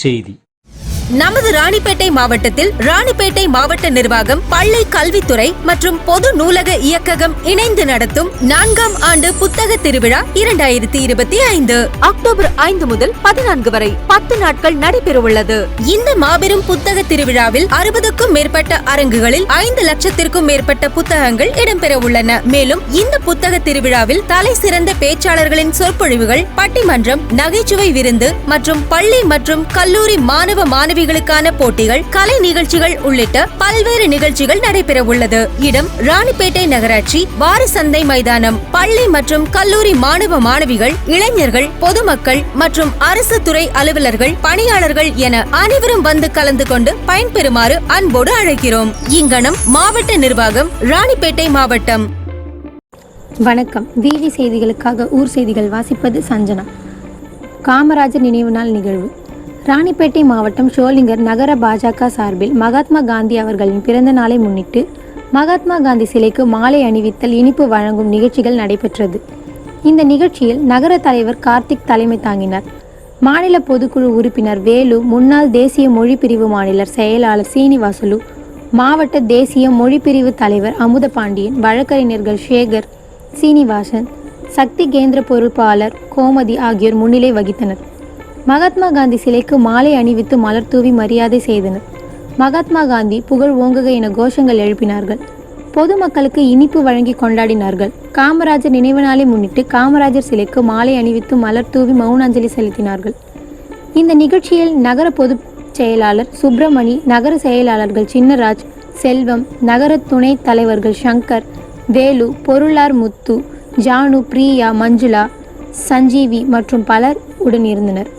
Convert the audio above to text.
செய்தி. நமது ராணிப்பேட்டை மாவட்டத்தில் ராணிப்பேட்டை மாவட்ட நிர்வாகம் பள்ளி கல்வித்துறை மற்றும் பொது நூலக இயக்ககம் இணைந்து நடத்தும் நான்காம் ஆண்டு புத்தக திருவிழா இரண்டாயிரத்தி இருபத்தி ஐந்து. அக்டோபர் ஐந்து முதல் பதினான்கு வரை பத்து நாட்கள் நடைபெறவுள்ளது. இந்த மாபெரும் புத்தக திருவிழாவில் அறுபதுக்கும் மேற்பட்ட அரங்குகளில் ஐந்து லட்சத்திற்கும் மேற்பட்ட புத்தகங்கள் இடம்பெற உள்ளன மேலும் இந்த புத்தக திருவிழாவில் தலை சிறந்த பேச்சாளர்களின் சொற்பொழிவுகள் பட்டிமன்றம் நகைச்சுவை விருந்து மற்றும் பள்ளி மற்றும் கல்லூரி மாணவ மாணவிகளுக்கான போட்டிகள் கலை நிகழ்ச்சிகள் உள்ளிட்ட பல்வேறு நிகழ்ச்சிகள் நடைபெற உள்ளது இடம் ராணிப்பேட்டை நகராட்சி வார சந்தை மைதானம். பள்ளி மற்றும் கல்லூரி மாணவ மாணவிகள் இளைஞர்கள் பொதுமக்கள் மற்றும் அரசு துறை அலுவலர்கள் பணியாளர்கள் என அனைவரும் வந்து கலந்து கொண்டு பயன்பெறுமாறு அன்போடு அழைக்கிறோம். இங்கனம் மாவட்ட நிர்வாகம் ராணிப்பேட்டை மாவட்டம். வணக்கம். வீதி செய்திகளுக்காக ஊர் செய்திகள் வாசிப்பது சஞ்சனா. காமராஜர் நினைவு நாள் நிகழ்வு. ராணிப்பேட்டை மாவட்டம் ஷோலிங்கர் நகர பாஜக சார்பில் மகாத்மா காந்தி அவர்களின் பிறந்த நாளை முன்னிட்டு மகாத்மா காந்தி சிலைக்கு மாலை அணிவித்தல் இனிப்பு வழங்கும் நிகழ்ச்சிகள் நடைபெற்றது. இந்த நிகழ்ச்சியில் நகர தலைவர் கார்த்திக் தலைமை தாங்கினார். மாநில பொதுக்குழு உறுப்பினர் வேலு முன்னாள் தேசிய மொழிப்பிரிவு மாநிலர் செயலாளர் சீனிவாசலு மாவட்ட தேசிய மொழிப்பிரிவு தலைவர் அமுத பாண்டியன் வழக்கறிஞர்கள் சேகர் சீனிவாசன் சக்தி கேந்திர பொறுப்பாளர் கோமதி ஆகியோர் முன்னிலை வகித்தனர். மகாத்மா காந்தி சிலைக்கு மாலை அணிவித்து மலர் தூவி மரியாதை செய்தனர். மகாத்மா காந்தி புகழ் ஓங்குக என கோஷங்கள் எழுப்பினார்கள். பொதுமக்களுக்கு இனிப்பு வழங்கி கொண்டாடினார்கள். காமராஜர் நினைவு நாளை முன்னிட்டு காமராஜர் சிலைக்கு மாலை அணிவித்து மலர் தூவி மௌனாஞ்சலி செலுத்தினார்கள். இந்த நிகழ்ச்சியில் நகர பொதுச் செயலாளர் சுப்பிரமணி நகர செயலாளர்கள் சின்னராஜ் செல்வம் நகர துணை தலைவர்கள் சங்கர் வேலு பொருளார் முத்து ஜானு பிரியா மஞ்சுளா சஞ்சீவி மற்றும் பலர் உடன் இருந்தனர்